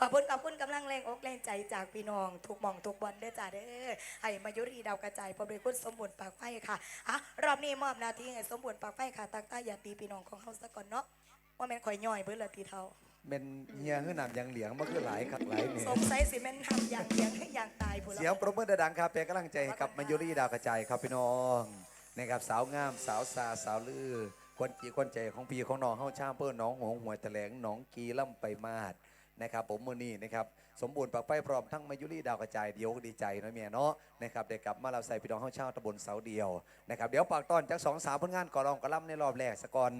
ขอบคุณขอบคุณกำลังแรงอกแรงใจจากพี่น้องทุกหมองทุกบอลเด้อจ้าเด้อให้มายุรีดาวกระจายพร้อมด้วยคุณสมบูรณ์ปากไฟค่ะอะรอบนี้มอบหน้าที่ให้สมบูรณ์ปากไฟค่ะตักตาอย่าตีพี่น้องของเขาซะก่อนเนาะว่าแม่นข่อยย่อยเบิ่ละตีเท่า เป็นเฮียขึ้นนำยังเหลียงมันคือหลายขักหลายเนี่ยสงสัยสิแม่นทำอย่างเดียงให้อย่างตายผู้ละ เสียงปรบมือดังๆครับเป็นกำลังใจให้กับมายุรีดาวกระจายครับพี่น้องนะครับสาวงามสาวซาสาวลือควนจีควนใจของพี่ของน้องเฮาชาเปิ้ลน้องหงหวยแถลงน้องกีล่ำไปมาด นะครับผมมือนี้นะครับสมบูรณ์ปากไปพร้อมทั้งมายุรีดาวกระจายเดียวก็ดีใจนะเมียเนาะนะครับได้กลับมาเราใส่พี่น้องเฮาเช่าตำบลเสาเดียวนะครับเดี๋ยวปากตอนจากสองสามผลงานก่อรองก่อล่ำในรอบแรกสกอน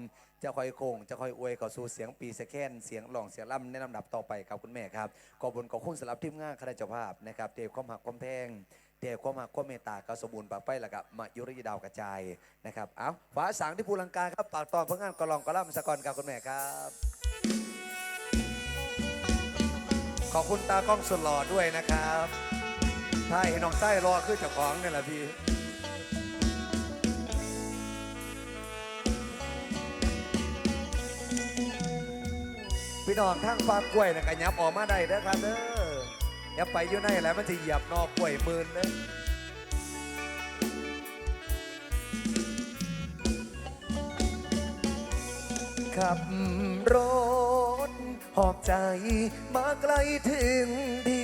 จะคอยโคงจะคอยอวยเข้าสู่เสียงปีสะแคนเสียงหลองเสียงล่ำในลำดับต่อไปครับคุณแม่ครับขอบคุณขอบคุณสำหรับทีมงานคณะเจ้าภาพนะครับเทพความหักความแพงเทความหักความเมตตากสมบูรณ์ปากไปแล้วก็มายุริดาวกระจายนะครับเอาฝาสางที่ภูลังกาครับปากตอนผลงานกอลองกอล่ำสกอนครับคุณแม่ครับ ขอบคุณตากล้องสุดหล่อด้วยนะครับใช่น้องไส้รอคือเจ้าของนี่แหละพี่พี่น้องทั้งฟาร์มกล้วยนะกันยับออกมาได้เด้อครับเด้อย่าไปอยู่ในแล้วมันจะเหยียบนอกกล้วยมืนเด้อขับรถ หอบใจมาไกลถึงดี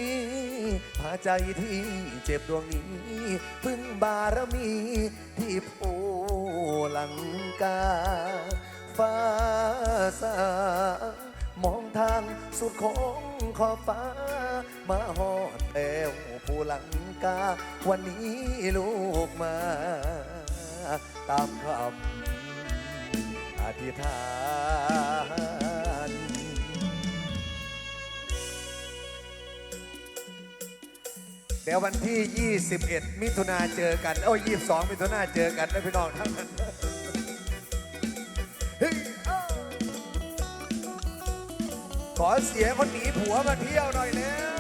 พาใจที่เจ็บดวงนี้ พึ่งบารมีที่ผู้หลังกา ฟ้าสางมองทางสุดของขอบฟ้า มาหอดแล้วผู้หลังกา วันนี้ลูกมา ตามคำอธิษฐาน เดี๋ยววันที่ 21 มิถุนาเจอกันโอ้ย22 มิถุนาเจอกันนะพี่น้องทั้งนั้นขอเสียคนหนีผัวมาเที่ยวหน่อยแล้ว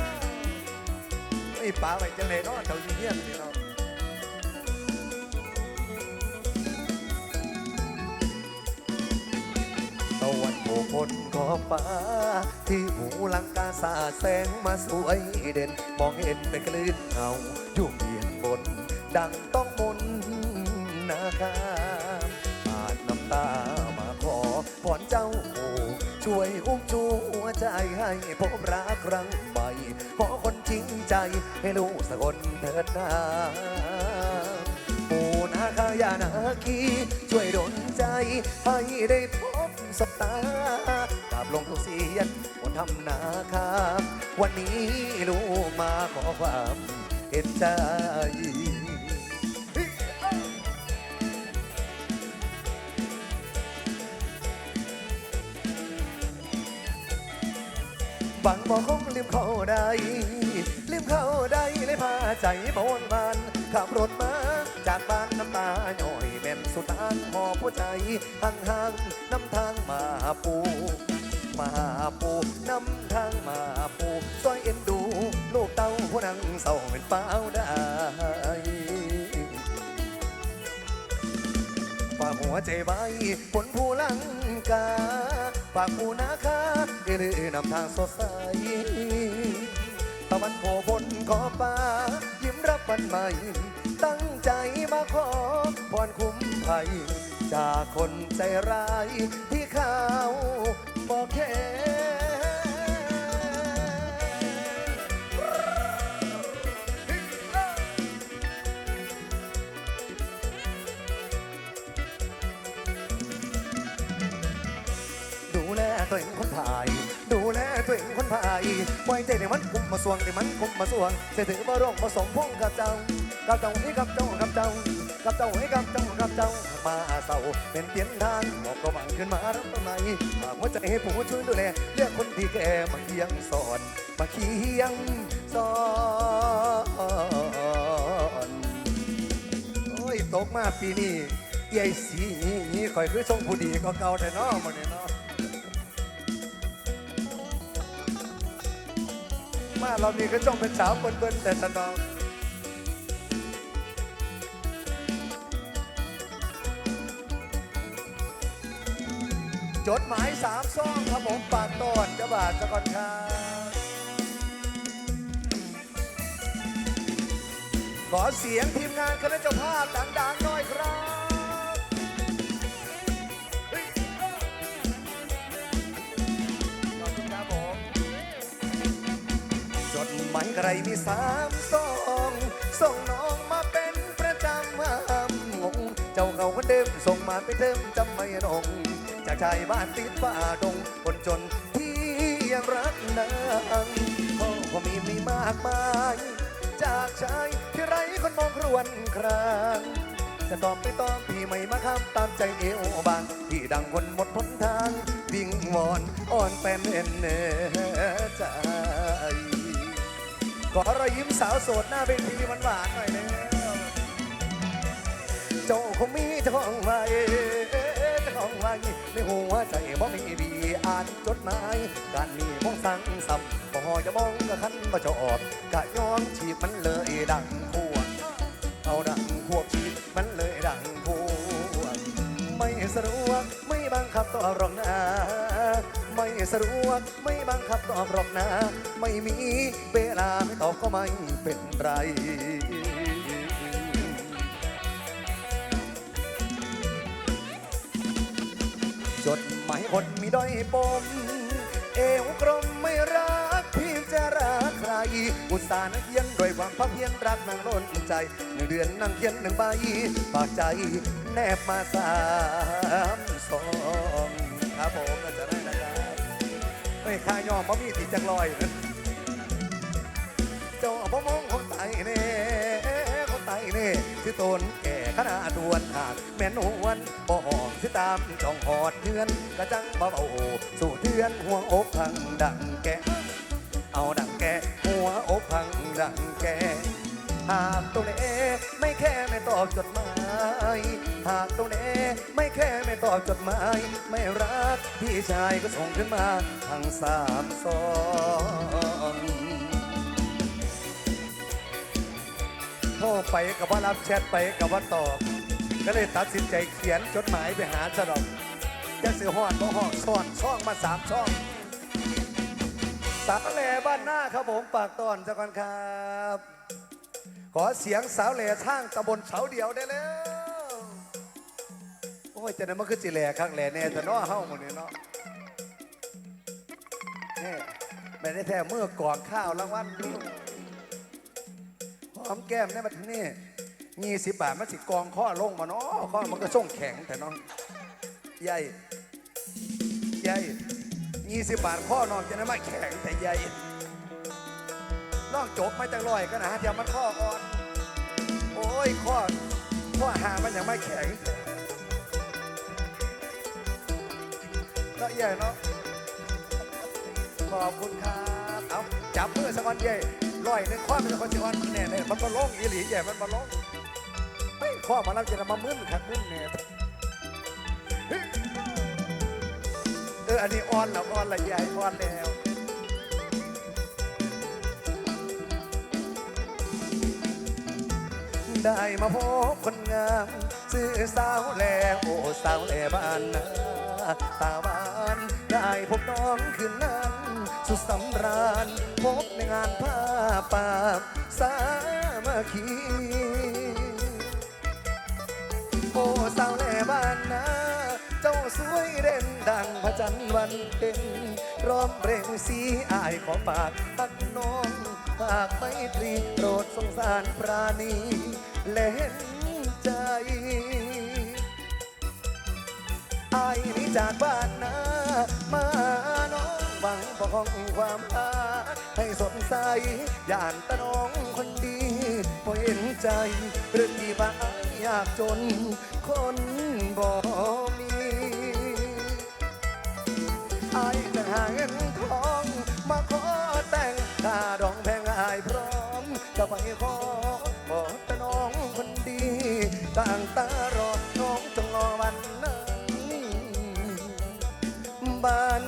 ไอ้ป๋าไปจังเลยนาะเจ้าอยู่เงียบนี่เนาะ วันโผล่พ้นขอบฟ้า ที่หูลังกาสาแสงมาสวยเด่น มองเห็นเป็นคลื่นเงาอยู่เบียนบน ดังต้องมนนาคาปาดน้ำตามาขอพรเจ้าช่วยอุ้มชูหัวใจให้พบรักครั้งใหม่ขอคนจริงใจให้ลูกสักคนเถิดนาปูนาคายานาคีช่วยดลใจให้ได้พบ ตากับลงทุกเสียนบนทำนาคาวันนี้ลูกมาขอความเห็นใจบังบอกคงลืมเขาได้ลืมเขาได้เลยพาใจบวนบานขับรถมา จากบ้านน้ำตาหน่อยแม่นสุดทางหอบหัวใจห่างห่างๆนำทางมาปูมาปูน้ำทางมาปูซอยเอ็นดู ลูกเต้าผู้นังเศร้าเป็นเป้าได้ฝากหัวใจไว้ผลผู้ลังกาฝากผู้นาคาเดือนำทางสดใสตะวันโผล่พ้นขอบฟ้ายิ้มรับวันใหม่ ตั้งใจมาขอพรคุ้มภัย จากคนใจร้ายที่เขาบอกแค่ดูแลตัวเองคนถ่าย ดูแลตัวเองคนถ่ายปล่อยใจในมันคุมมาสวงในมันคุมมาสวงจะถือบ่ร่วงผสมพงกับเจ้า กับเจ้าให้กับเจ้ากับเจ้ากับเจ้าให้กับเจ้ากับเจ้ามาเศร้าเป็นเตียนทางบอกก็หวังขึ้นมารับต้นไม้ฝากหัวใจให้ผู้ช่วยดูแลเลือกคนที่แกมาเคียงสอนมาเคียงสอนโอ้ยตกมาปีนี้ใหญ่สีนี้คอยคือทรงผู้ดีก็เก่าแต่นาะมันเนี่ยนาะมาเรานี้ก็จ้องเป็นสาวเปิ้นๆแต่สนอง จดหมายสามซองครับผมปากตอดจะบาทจะก่อนครับขอเสียงทีมงานคณะเจ้าภาพดังๆหน่อยครับจดหมายใครมีสามซองส่งน้อง มาเป็นเดิมจำไม่นงจากชายบ้านติดป่าดงคนจนที่ยังรักนางพ่อก็มีมีมากมาย จากชายที่ไรคนมองครวนครางจะตอบไม่ตอบพี่ไม่มาคำตามใจเอวบางที่ดังคนหมดหนทางวิ่งวอนอ่อนเป็นเอ็นเนใจขอรอยยิ้มสาวโสดหน้าเวทีหวานๆหน่อยเร็ว เจ้าคงมีเจ้าของไว้เจ้าของไว้ในหัวใจบ่มีดีอ่านจดหมายการมีมองสั่งสับบ่จะมองก็คันบ่ชอบกะย้อนชีพมันเลยดังพวกเอาดังพวกชีพมันเลยดังพวกไม่สะดวกไม่บังคับตอบรอกนะไม่สะดวกไม่บังคับตอบหรอกนะ ไม่มีเวลาไม่ตอบก็ไม่เป็นไร หมายคนมีด้อยปม เอวกลมไม่รักพี่จะรักใคร อุตส่าห์นักเขียนด้วยความพักเพียรรักนางล้นใจหนึ่งเดือนนั่งเขียนหนึ่งใบปากใจแนบมาสามสองครับผมน่าจะได้นะครับไม่ค่ายอมเพราะมีติดจังลอยนะเจ้าพ่อมองคนไตเน่คนไตเน่ที่ตนแก ขนาดดวนหากแม่นวนบ่หองที่ตามจ้องหอดเทือนกระจังเบาๆสู่เทือนห่วงอกพังดังแกเอาดังแกหัวอกพังดังแกหากตรงนี้ไม่แค่ไม่ตอบจดหมาย หากตรงนี้ไม่แค่ไม่ตอบจดหมาย ไม่รักพี่ชายก็ส่งขึ้นมาทางสามสอง ทรไปกับว่ารับแชทไปกับว่าตอบ ก็เลยตัดสินใจเขียนจดหมายไปหาฉลองจะซื้อหอดบ่หอดซ่อนช่องมาสามช่อง สาวแหล่บ้านหน้าครับผมปากตอนจ้าก่อนครับ ขอเสียงสาวแหล่ช่างตำบลเสาเดียวได้แล้ว โอ้ยจะนั้นมันคือจิแหล่ข้างแหล่แน่แต่นาะเฮ้าหมดเลยเนาะนี่ไม่ได้แท้เมื่อก่อนข้าวรางวัล หอมแก้มเนี่ยมาถึงนี่ยี่สิบบาทมันสิกองข้อลงมาเนาะข้อมันก็ส่งแข็งแต่น้องใหญ่ใหญ่ยี่สิบบาทข้อนอกจะนั้นมาแข็งแต่ใหญ่นอกจบไม่จังลอยก็นะเดี๋ยวมันข้ออ่อน โอ้ยข้อข้อหามันยังไม่แข็งแล้วใหญ่เนาะขอบคุณครับ เอาจับมือสักวันใหญ่ ลอยในข้อมันจะคนสิวันเนี่ยเนี่ยมันมาลงอีหลีใหญ่มันมาลงเฮ้ยข้อมาแล้วจะมามึนขัดมึนเนี่ยเอออันนี้อ่อนแล้วอ่อนละใหญ่อ่อนแล้วได้มาพบคนงามซื้อสาวแลโอ้สาวแลบ้านนาตาบ้านได้พบน้องคืนนั้น สุดสำราญพบในงานผ้าป่าสามัคคีโอ้สาวแหล่บ้านนาเจ้าสวยเด่นดังพระจันทร์วันเพ็ญร้อมเร่งสีอายขอฝากตักน้องฝากไมตรีโปรดสงสารปราณีและเห็นใจอายนี่จากบ้านนามาน้อ องความอาให้สดใสย่านตะน้องคนดีพอเห็นใจเรื่องที่บ้านยากจน คนบ่มีไอายจะหาเงินทองมาขอแต่งค่าดองแพงอายพร้อมจะไปขอบอตะน้องคนดี ต่างตารอน้องจงรอวันนั้นบ้าน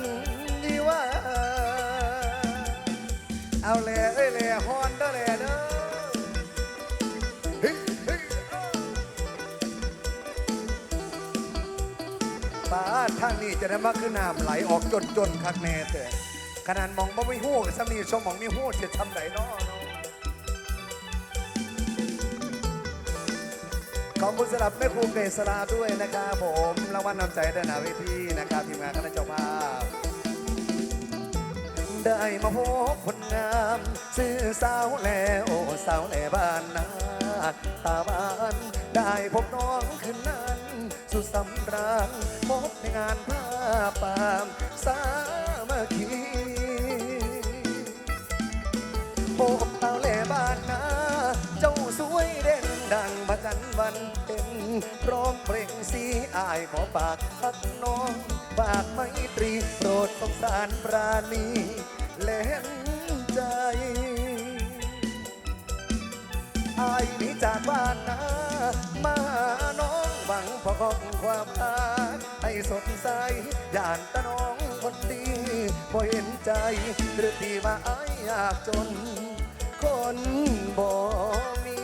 ทางนี้จะได้มาคือน้ำไหลออกจนจนคักแน่แต่ขนาดมองบ่ไม่หู้สามีชมมองมีหู้จะทำไหนน้อเนาะขอบคุณสำหรับแม่ครูเกษราด้วยนะครับผมรางวัลนำใจด้านหน้าเวทีนะครับทีมงานคณะเจ้าภาพ ได้มาพบคนงาม ซื้อสาวแล้วสาวแหล่บ้านนา ตาบานได้พบน้องคืนนั้น สุดสำราญพบในงานผ้าปามสามัคคีโบกเตาแหล่บ้านนาเจ้าสวยเด่นดังประกันวันเป็นร้องเพลงสีอายขอฝากพักน้องฝากไมตรีโปรดสงสารปราณีและเห็นายหนีจากบ้านนามาหาน้องหวังพอของความรักให้สดใสย่านตะน้องคนดีพอเห็นใจหรือที่ว่าอายยากจน คนบ่มี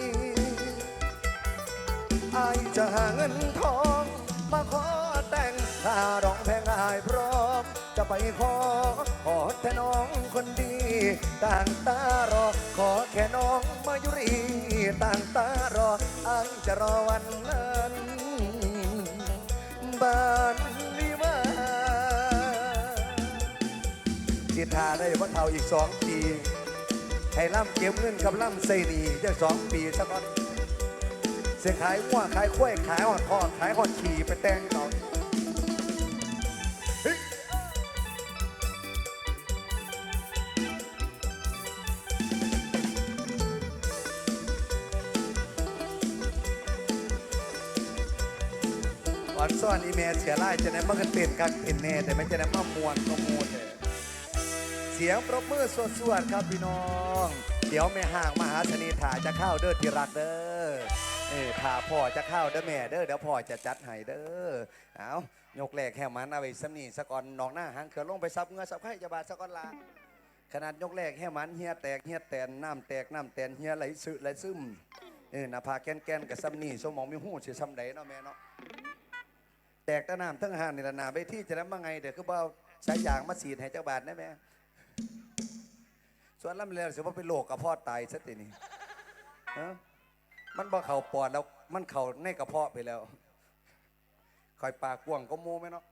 อายจะหาเงินทองมาขอแต่งถ้าร้องเพลงอายพร้อมจะไปขอ ขอแต่น้องคนดี ต่างตารอ ขอแค่น้องมายุรี ต่างตารออายจะรอวันนั้นบ้านวิวาจิตหาได้ว่าเท่าอีกสองปี ให้ล่ำเก็บเงินกับล่ำใส่หนีจะสองปีสักก่อนเสียขายหัวขายข้วยขายหอดคอขายหอดขี่ไปแต่งต่อ อ่อนซ่อนอีเมเสียไล่จะได้มันก็เต้นกักเต้นแน่แต่ไม่จะได้มามวนก็มูดเลยเสียงปรบมือสวดๆครับพี่น้อง เดี๋ยวแม่ห่างมหาชนีถ่าจะเข้าเด้อที่รักเด้อเออถ่าพ่อจะเข้าเด้อแม่เด้อเดี๋ยวพ่อจะจัดให้เด้อเอายกแหลกแห่มันเอาไปสำนีสะกอนนองหน้าหางเขือลงไปซับเงือซับไข่จะบาดสะกอนลาขนาดยกแหลกแห่มันเฮียแตกเฮียแตนน้ำแตกน้ำแตนเฮียไหลซึไหลซึมเออหน้าผาแกนแกนกับซ้ำนี่สมองมีหูเสิซ้ำใดเนาะแม่เนาะ กแตะน้ำทั้งหานนี่ละนาไปที่จะนั้นว่าไงเดี๋ยวคือเบาสายยางมาสีดให้เจ้าบาทได้ไหมส่วนลำเลียงสิว่าเป็นโรคกระเพาะตายซะทีนี่มันบ่เข่าปอดแล้วมันเข่าในกระเพาะไปแล้วคอยปากกว้างก็มูไหมเนาะ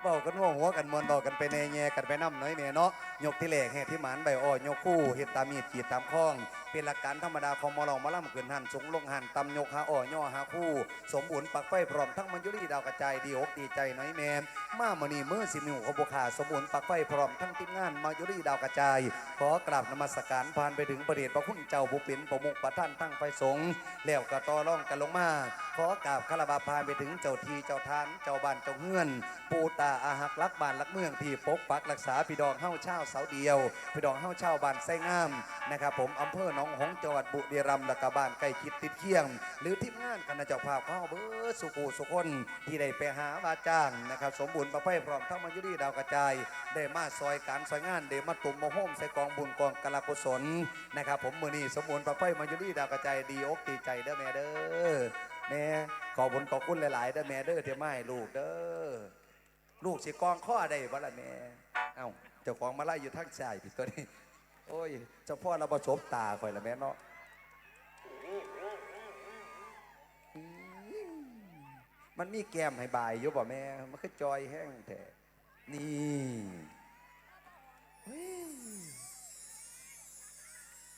เอาเบากันว่าหัวกันมวนเบากันไปแน่แย่กันไปน้ำน้อยเนี่ยเนาะยกที่แหลกแห่ที่หมันใบอ้อยยกคู่เห็ดตามมีดขีดตามข้อง เป็นหลักการธรรมดาของมอลองมาล่ำเกินหันสูงลงหันตำยกหาอ้อย่อหาคู่ สมบูรณ์ปักไฟพร้อมทั้งมันยุรีดาวกระจายดีอกดีใจน้อยแมมมามือนีมือสิมิวขบุขาสมบูรณ์ปักไฟพร้อมทั้งทีมงานมายุรีดาวกระจาย ขอกราบนมัสการผ่านไปถึงประเดชพระคุณเจ้าผู้เป็นประมุขประท่านตั้งไฟสงแล้วก็ต่อร่องกันลงมาขอกราบคารวะพานไปถึงเจ้าทีเจ้าทานเจ้าบ้านเจ้าเฮือน ปูตาอาหักรักบ้านรักเมืองที่ปกปักรักษาพี่ดองเฮ้าเช่าเสาเดียวพี่ดองเฮ้าเช่าบ้านไส้งามนะครับผมอำเภอหนองหงส์จังหวัดบุรีรัมย์และกบ้านใกล้คิดติดเคียง หรือทีมงานคณะเจ้าภาพเข้าเบอร์สุขูสุคนที่ได้ไปหาบาจ้างนะครับสมบูรณ์ประเภทพร้อมทั้งมายุรีดาวกระจาย ได้มาซอยการซอยงานได้มาตุ่มมาโฮมใส่กองบุญกองกลากุศลนะครับผมมือนี้สมบูรณ์ประเภทมายุรีดาวกระจายดีอกดีใจเด้อแม่เด้อแม่ขอบุญขอบคุณหลาย ๆ เด้อแม่เด้อที่มาให้ลูกเด้อ ลูกสิกองข้อได้บ่ล่ะแม่เอ้าเจ้าของมาไล่อยู่ทางชายพี่ตัวนี้ โอ้ยเจ้าพ่อเราประชบตาข่อยละแม่เนาะอืมมันมีแก้มให้บายอยู่บ่แม่ มันคือจอยแห้งแท้นี่เฮ้ย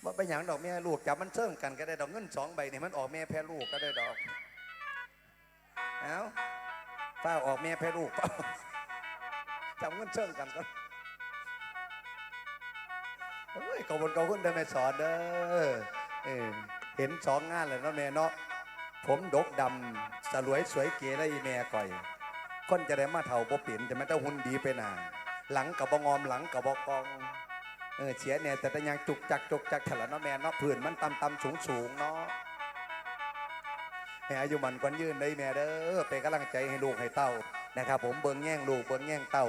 บ่ไปหยังดอกแม่ลูกจับมันเชิงกันก็ได้ดอกเงินสองใบนี่มันออกแม่แพ้ลูกก็ได้ดอก เอ้าฝ้าออกแม่แพ้ลูก จำเงินเชิงกันก็เฮ้ยขอบคุณขอบคุณเด้แม่สอนเด้อเออเห็นสองงานเลยเนาะแม่เนาะผมดกดำสลวยสวยเก๋ได้อีแม่ก่อย คนจะได้มาเท่าบ่เปลี่ยนแต่ไม่ต้องหุ่นดีไปหนาหลังกับบงอมหลังกับบกองเออเสียเนี่ยแต่แต่ยังจุกจักจุกจักถละเนาะแม่เนาะผื่นมันต่ำต่ำสูงสูงเนาะให้อายุมันกวนยืนได้แม่เด้อเป็นกำลังใจให้ลูกให้เต้านะครับ ผมเบิ่งแย่งลูกเบิ่งแย่งเต้า